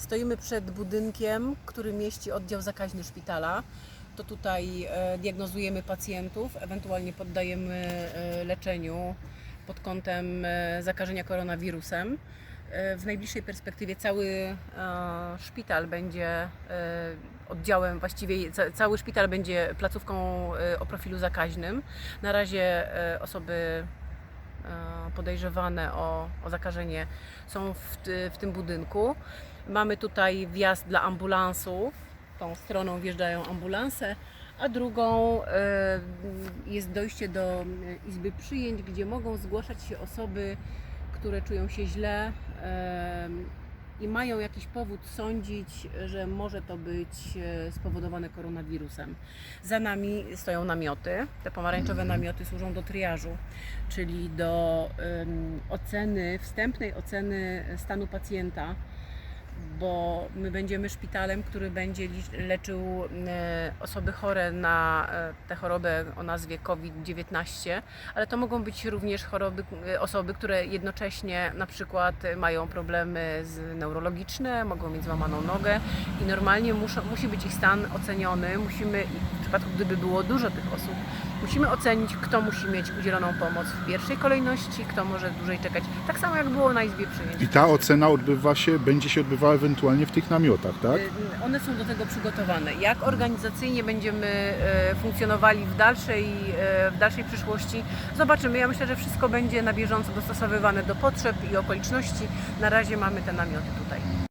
Stoimy przed budynkiem, który mieści oddział zakaźny szpitala. To tutaj e, diagnozujemy pacjentów, ewentualnie poddajemy e, leczeniu pod kątem e, zakażenia koronawirusem. W najbliższej perspektywie cały szpital będzie oddziałem, właściwie ca- cały szpital będzie placówką o profilu zakaźnym. Na razie osoby podejrzewane o, o zakażenie są w, w tym budynku. Mamy tutaj wjazd dla ambulansów. Tą stroną wjeżdżają ambulanse, a drugą e, jest dojście do izby przyjęć, gdzie mogą zgłaszać się osoby, które czują się źle e, i mają jakiś powód sądzić, że może to być e, spowodowane koronawirusem. Za nami stoją namioty. Te pomarańczowe namioty służą do triażu, czyli do oceny, wstępnej oceny stanu pacjenta, bo my będziemy szpitalem, który będzie leczył e, osoby chore na e, tę chorobę o nazwie COVID-19, ale to mogą być również choroby, e, osoby, które jednocześnie na przykład mają problemy neurologiczne, mogą mieć złamaną nogę i normalnie muszą, musi być ich stan oceniony. Musimy, przypadku gdyby było dużo tych osób, musimy ocenić, kto musi mieć udzieloną pomoc w pierwszej kolejności, kto może dłużej czekać. Tak samo jak było na izbie przyjęć. I ta ocena odbywa się, będzie się odbywała ewentualnie w tych namiotach, tak? Y, One są do tego przygotowane. Jak organizacyjnie będziemy e, funkcjonowali w dalszej, e, w dalszej przyszłości, zobaczymy. Ja myślę, że wszystko będzie na bieżąco dostosowywane do potrzeb i okoliczności. Na razie mamy te namioty tutaj.